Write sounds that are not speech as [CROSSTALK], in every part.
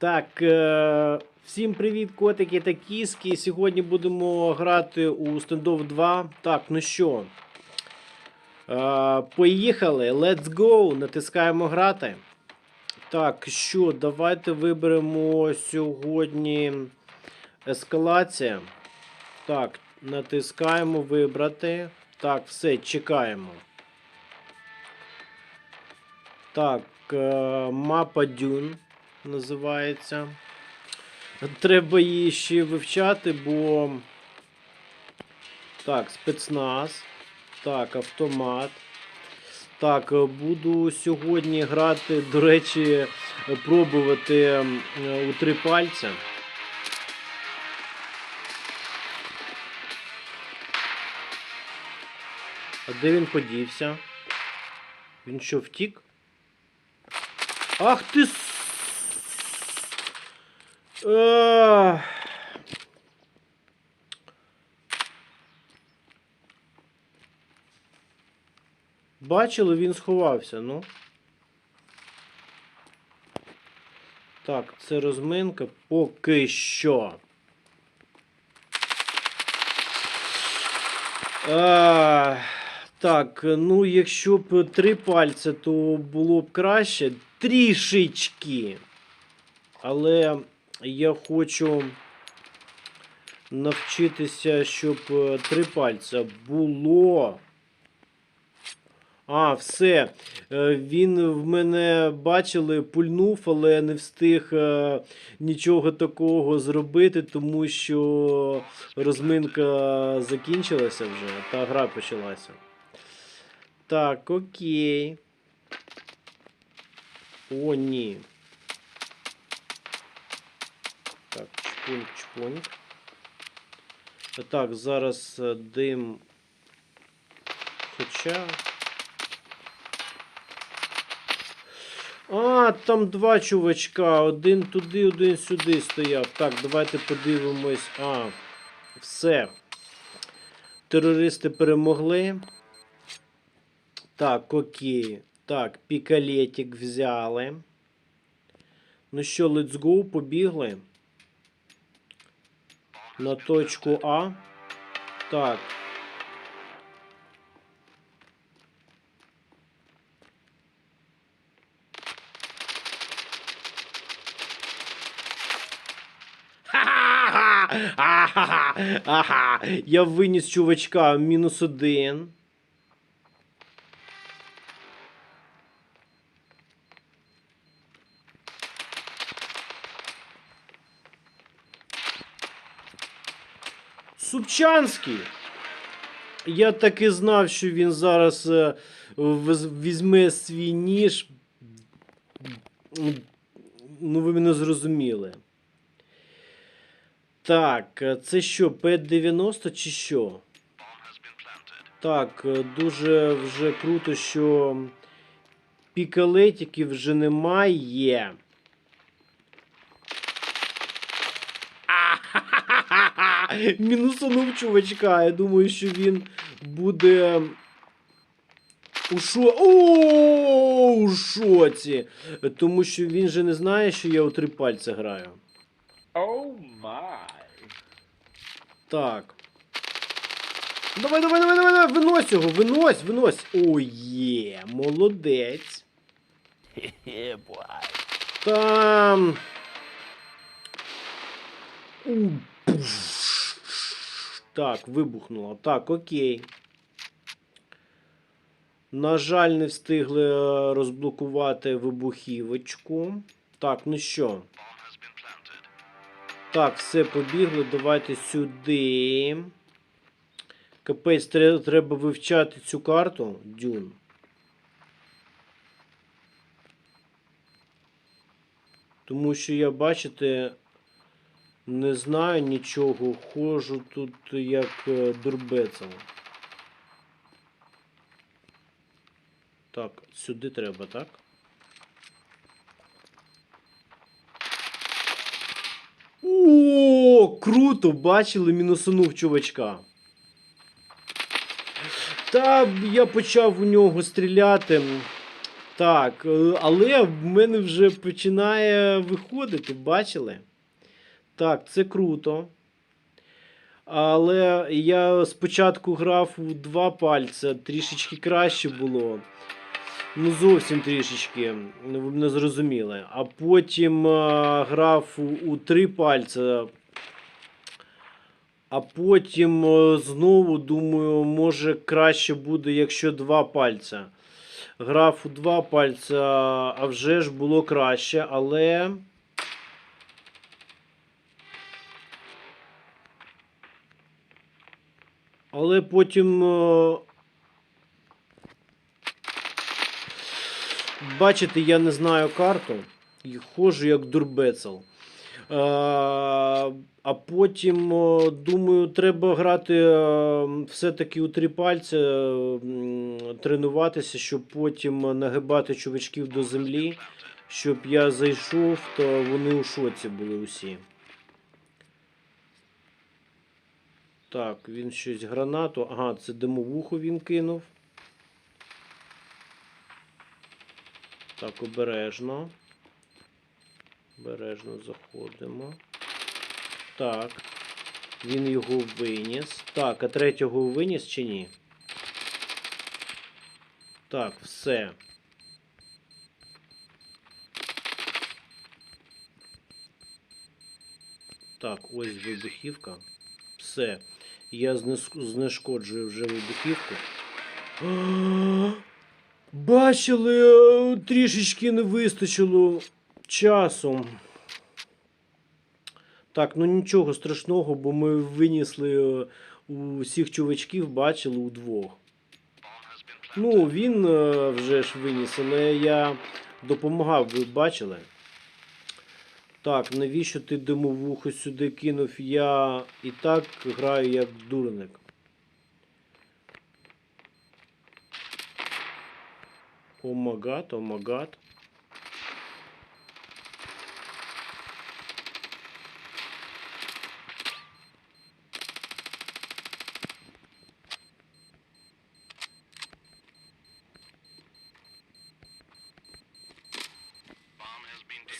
Так, е, всім привіт, котики та кіски. Сьогодні будемо грати у Standoff 2. Так, ну що. Е, поїхали. Let's go. Натискаємо грати. Так, що, давайте виберемо сьогодні ескалація. Так, натискаємо вибрати. Так, все, чекаємо. Так, е, мапа Дюн називається. Треба її ще вивчати, бо. Так, спецназ. Так, автомат. Так, е, буду сьогодні грати, до речі, пробувати е, у три пальця. А де він подівся? Він що, втік? Ах ти с... Бачили, він сховався, ну. Так, це розминка поки що. А, так, ну якщо б три пальця, то було б краще. Трішечки. Але я хочу навчитися, щоб е, три пальця було. А, все. Е, Він в мене бачили, пульнув, але не встиг е, нічого такого зробити, тому що розминка закінчилася вже, та гра почалася. Так, окей. О, ні. Чпуньк. Так, зараз е, дим. Хоча. А, там два чувачка. Один туди, один сюди стояв. Так, давайте подивимось. А, все. Терористи перемогли. Так, окей. Так, пікалетик взяли. Ну що, let's go, побігли. На точку А. Так. Ага! Я виніс чувачка мінус один. Супчанський. Я так і знав, що він зараз е, візьме свій ніж. Ну, ви мене зрозуміли. Так, е, це що, П-90 чи що? Так, е, дуже вже круто, що пікалетиків вже немає. Мінусанув чувачка. Я думаю, що він буде. У шо... О, у шоці. Тому що він же не знає, що я у три пальця граю. Oh my. Так. Давай, давай, давай, давай, давай, винось його, винось, винось. О, є, молодець. Там. У, пуш. Так, вибухнуло. Так, окей. На жаль, не встигли е, розблокувати вибухівочку. Так, ну що. Так, все, побігли. Давайте сюди. Капець, треба вивчати цю карту. Дюн. Тому що я, бачите, не знаю нічого. Ходжу тут як е, дурбецем. Так, сюди треба, так? О, круто! Бачили, мінусанув чувачка. Та я почав у нього стріляти. Так, е, але в мене вже починає виходити, бачили? Так, це круто. Але я спочатку грав у два пальця, трішечки краще було. Ну, зовсім трішечки, ви не зрозуміли. А потім е, грав у, у три пальця. А потім е, знову думаю, може краще буде, якщо два пальця. Грав у два пальця, а вже ж було краще, але. Але потім. е, Бачите, я не знаю карту і ходжу як дурбецел. Е, А потім е, думаю, треба грати е, все-таки у три пальця, тренуватися, щоб потім нагибати чувачків до землі, щоб я зайшов, то вони у шоці були усі. Так, він щось гранату. Ага, це димовуху він кинув. Так, обережно. Обережно заходимо. Так. Він його виніс. Так, а третього виніс чи ні? Так, все. Так, ось вибухівка. Все. Я знешкоджую вже вибухівку. [GASPS] Бачили, е, трішечки не вистачило часу. Так, ну нічого страшного, бо ми винесли е, усіх чувачків, бачили удвох. Ну, він е, вже ж виніс, але я допомагав, ви бачили. Так, навіщо ти димовуху сюди кинув? Я і так граю як дурник. Омагат, омагат.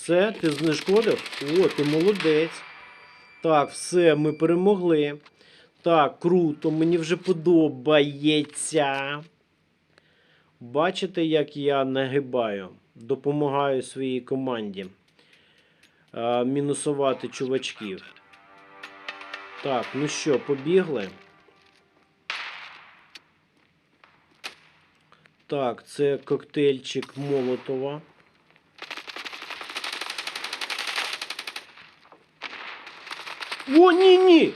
Все, ти знешкодив? О, ти молодець. Так, все, ми перемогли. Так, круто, мені вже подобається. Бачите, як я нагибаю, допомагаю своїй команді а, мінусувати чувачків. Так, ну що, побігли. Так, це коктейльчик Молотова. О, ні, ні!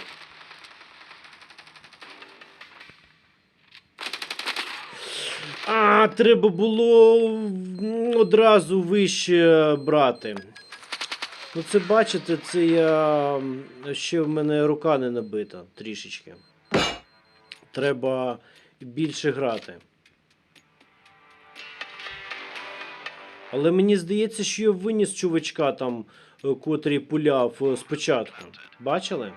А, треба було одразу вище брати. Ну, це бачите, це я ще в мене рука не набита трішечки. Треба більше грати. Але мені здається, що я виніс чувачка там, котрий пуляв е, спочатку. Бачили?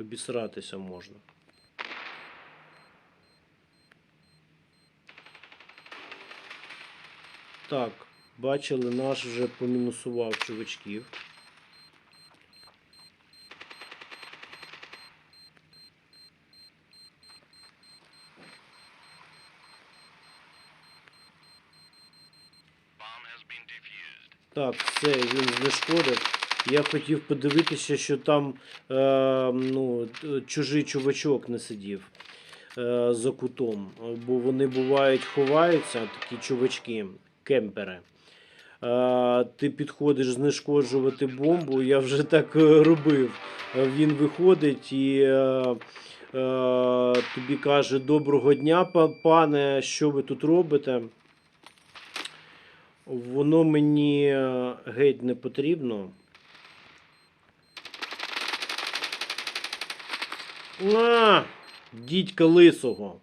Обісратися можна. Так, бачили, наш вже помінусував чувачків. Так, все, він знешкодив. Я хотів подивитися, що там е, ну, чужий чувачок не сидів е, за кутом. Бо вони бувають ховаються, такі чувачки, кемпери. Е, ти підходиш знешкоджувати бомбу, я вже так е, робив. Він виходить і е, е, тобі каже: Доброго дня, пане, що ви тут робите? Воно мені е, геть не потрібно. На! Дідька лисого.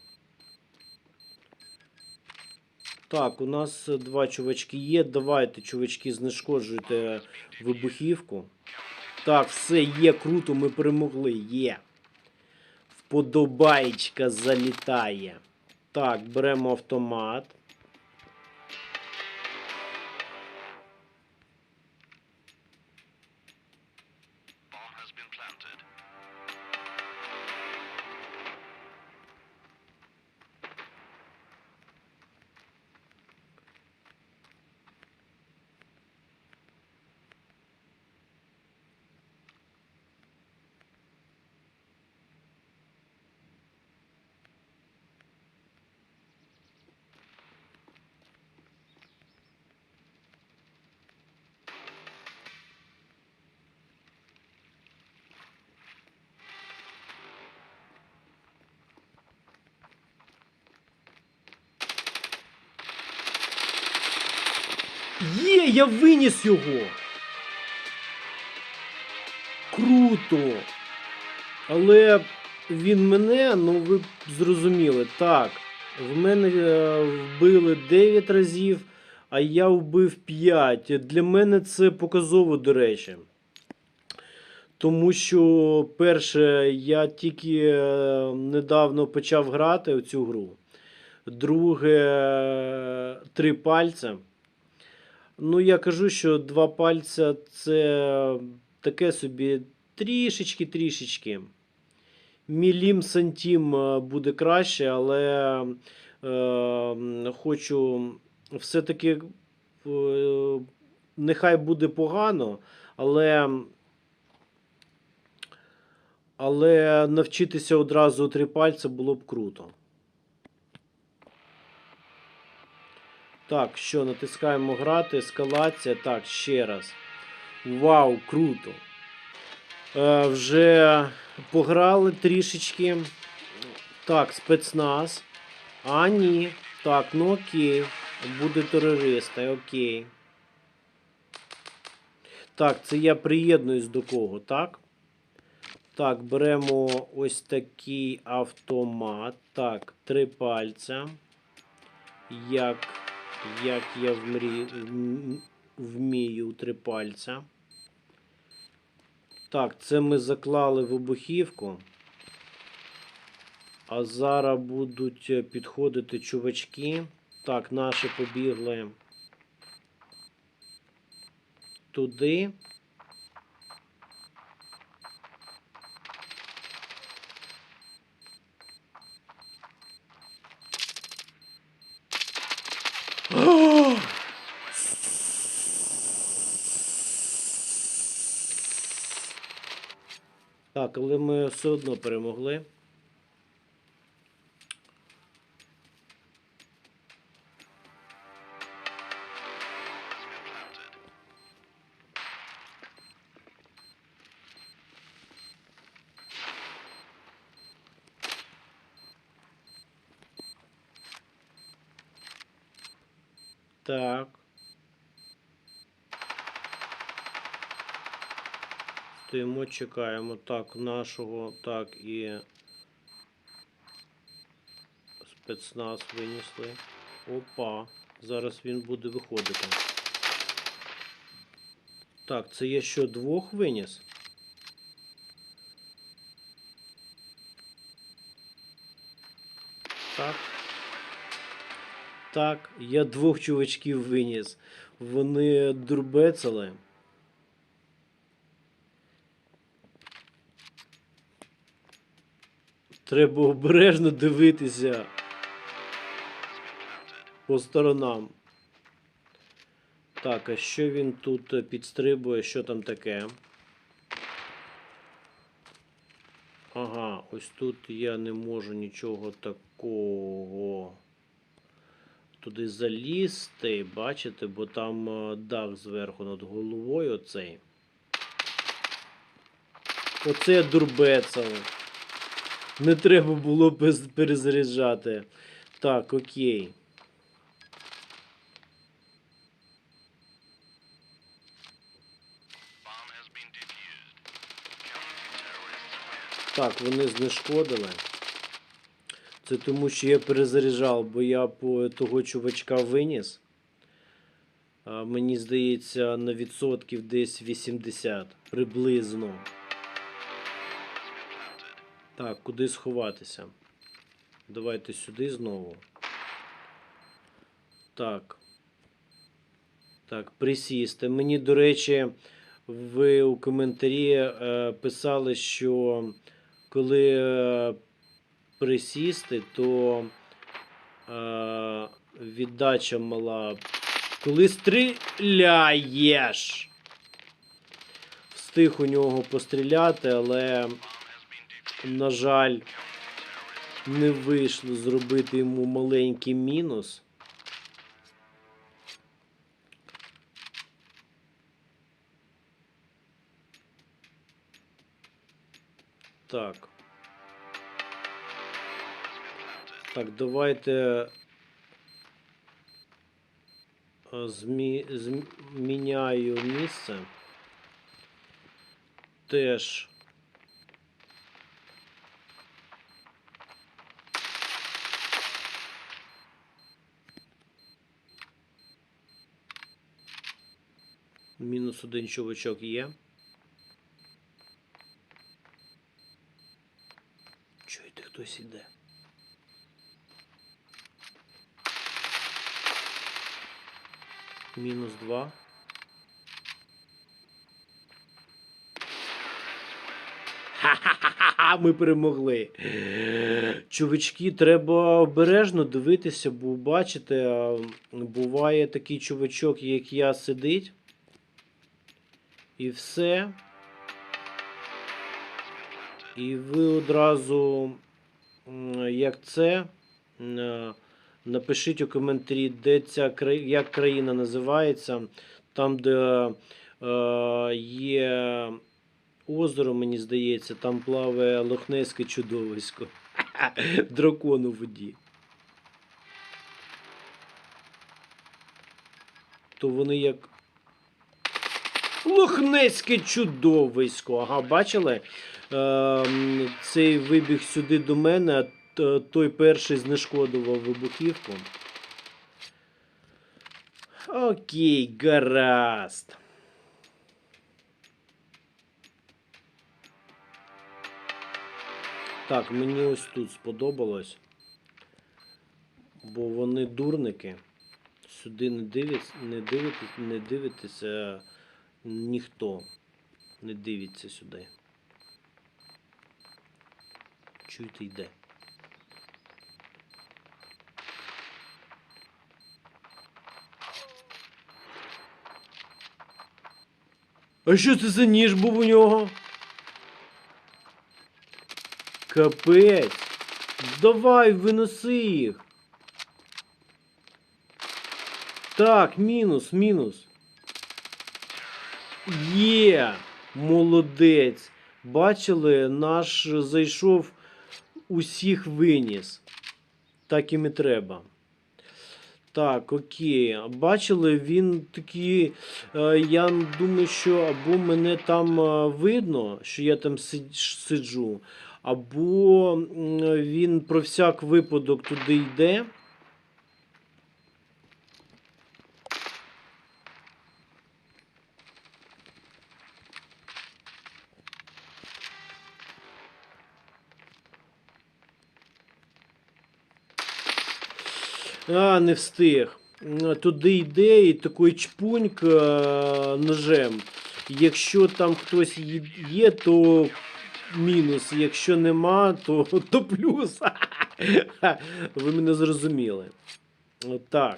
Так, у нас два чувачки є. Давайте, чувачки, знешкоджуйте вибухівку. Так, все є круто, ми перемогли. Є. Вподобаєчка залітає. Так, беремо автомат. Є, я виніс його. Круто. Але він мене, ну ви зрозуміли, так. В мене е, вбили 9 разів, а я вбив 5. Для мене це показово, до речі. Тому що, перше, я тільки е, недавно почав грати в цю гру. Друге, е, три пальця. Ну, я кажу, що два пальця це таке собі трішечки-трішечки. Мілім сантім е, буде краще, але е, хочу все-таки е, нехай буде погано, але, але навчитися одразу три пальця було б круто. Так, що, натискаємо грати, ескалація. Так, ще раз. Вау, круто. Е, вже пограли трішечки. Так, спецназ. А, ні. Так, ну окей. Буде терористи, окей. Так, це я приєднуюсь до кого, так? Так, беремо ось такий автомат. Так, три пальця. Як, як я вмрі, вмію три пальця. Так, це ми заклали вибухівку. А зараз будуть підходити чувачки. Так, наші побігли туди. Так, але ми все одно перемогли. Так. Стоїмо, чекаємо. Так, нашого, так і спецназ винесли. Опа. Зараз він буде виходити. Так, це я що, двох виніс? Так. Так, я двох чувачків виніс. Вони дурбецали. Треба обережно дивитися по сторонам. Так, а що він тут підстрибує? Що там таке? Ага, ось тут я не можу нічого такого туди залізти, бачите, бо там е, дах зверху над головою оцей. Оце дурбецало. Не треба було перезаряджати. Так, окей. Так, вони знешкодили. Це тому, що я перезаряджав, бо я по того чувачка виніс. Мені здається, на відсотків десь 80 приблизно. Так, куди сховатися? Давайте сюди знову. Так. Так, присісти. Мені, до речі, ви у коментарі е, писали, що коли е, присісти, то е, віддача мала. Коли стріляєш. Встиг у нього постріляти, але, на жаль, не вийшло зробити йому маленький мінус. Так. Так, давайте е, змі... зміняю місце. Теж. Мінус один чувачок є. Чуєте, хтось іде. Мінус два. Ха-ха-ха, ми перемогли. Чувачки, треба обережно дивитися, бо бачите, буває такий чувачок, як я, сидить. І все. І ви одразу, як це, напишіть у коментарі, де ця як країна називається. Там, де е, є озеро, мені здається, там плаває лохнеське чудовисько. [LAUGHS] Дракон у воді. То вони як. Лохнеське чудовисько. Ага, бачили? Ем, цей вибіг сюди до мене, а той перший знешкодував вибухівку. Окей, гаразд. Так, мені ось тут сподобалось. Бо вони дурники. Сюди не дивиться, не дивитесь, не дивитеся ніхто. Не дивиться сюди. Чуєте, йде. А що це за ніж був у нього? Капець. Давай, виноси їх. Так, мінус, мінус. Є! Молодець. Бачили, наш зайшов усіх виніс. Так їм і треба. Так, окей. Бачили, він такий. Е, я думаю, що або мене там е, видно, що я там сиджу, або він про всяк випадок туди йде. А, не встиг. Туди йде і такий чпуньк е, ножем. Якщо там хтось є- то мінус. Якщо нема, то, [LAUGHS] то плюс. [LAUGHS] Ви мене зрозуміли. Так.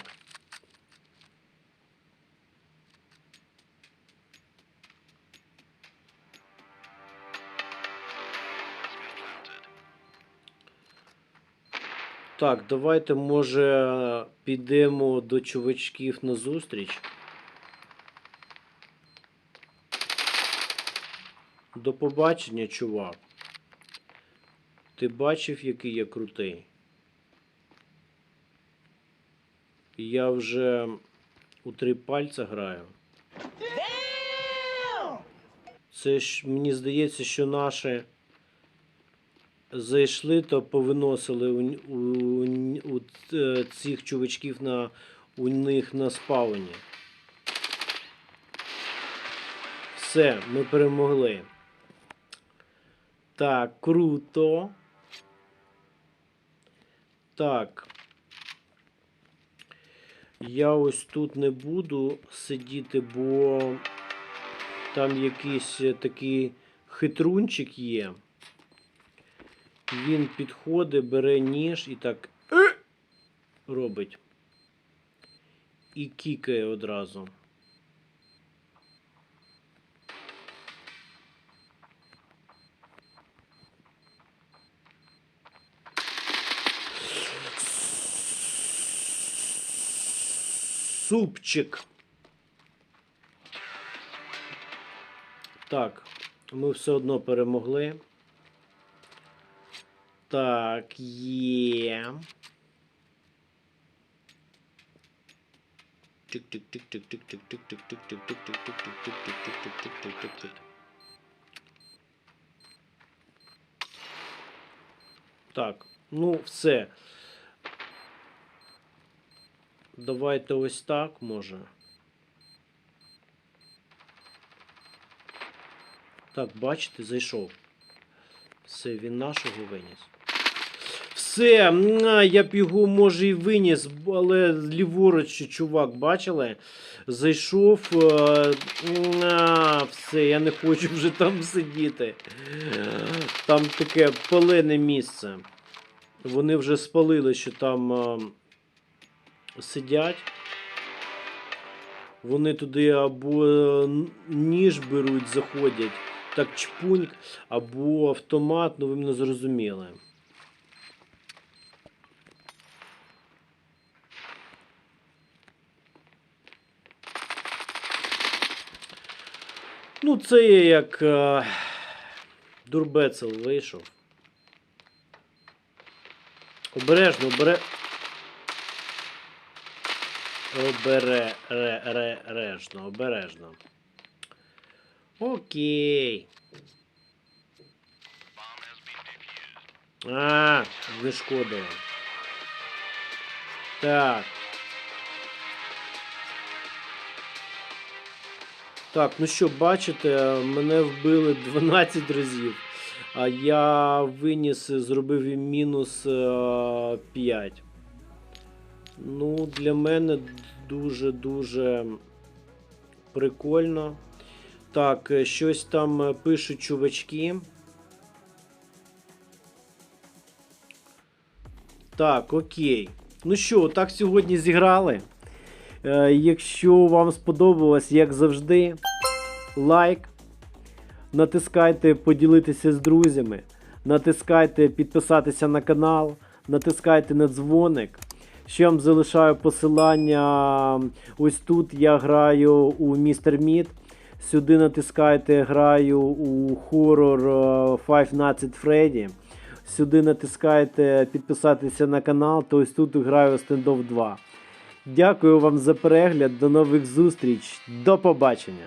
Так, давайте, може, підемо до чувачків на зустріч. До побачення, чувак. Ти бачив, який я крутий? Я вже у три пальця граю. Це ж мені здається, що наші зайшли, то повиносили у, у, у, ц- цих чувачків на, у них на спауні. Все, ми перемогли. Так, круто. Так. Я ось тут не буду сидіти, бо там якийсь е, такий хитрунчик є. Він підходить, бере ніж і так «Е!» робить. І кікає одразу. Супчик. Так, ми все одно перемогли. Так, е. Так, ну все. Давайте ось так може. Так, бачите, зайшов. Все, він нашого виніс. Все, я б його, може, і виніс, але ліворуч, чувак, бачили? Зайшов. е, а, все, я не хочу вже там сидіти. Там таке палене місце. Вони вже спалили, що там е, сидять. Вони туди або е, ніж беруть, заходять, так чпуньк, або автомат, ну ви мене зрозуміли. Ну, це є як е, дурбецел вийшов. Обережно, обере. Обере, ре, ре, обережно. Окей. А, не шкодило. Так. Так, ну що, бачите, мене вбили 12 разів, а я виніс, зробив їм мінус е, 5. Ну, для мене дуже-дуже прикольно. Так, е, щось там е, пишуть чувачки. Так, окей. Ну що, так сьогодні зіграли. Е, якщо вам сподобалось, як завжди, лайк. Натискайте поділитися з друзями. Натискайте підписатися на канал. Натискайте на дзвоник. Ще вам залишаю посилання. Ось тут я граю у Містер Мід. Сюди натискайте, граю у хоррор е, Five Nights at Freddy. Сюди натискайте підписатися на канал, то ось тут граю Standoff 2. Дякую вам за перегляд. До нових зустріч. До побачення.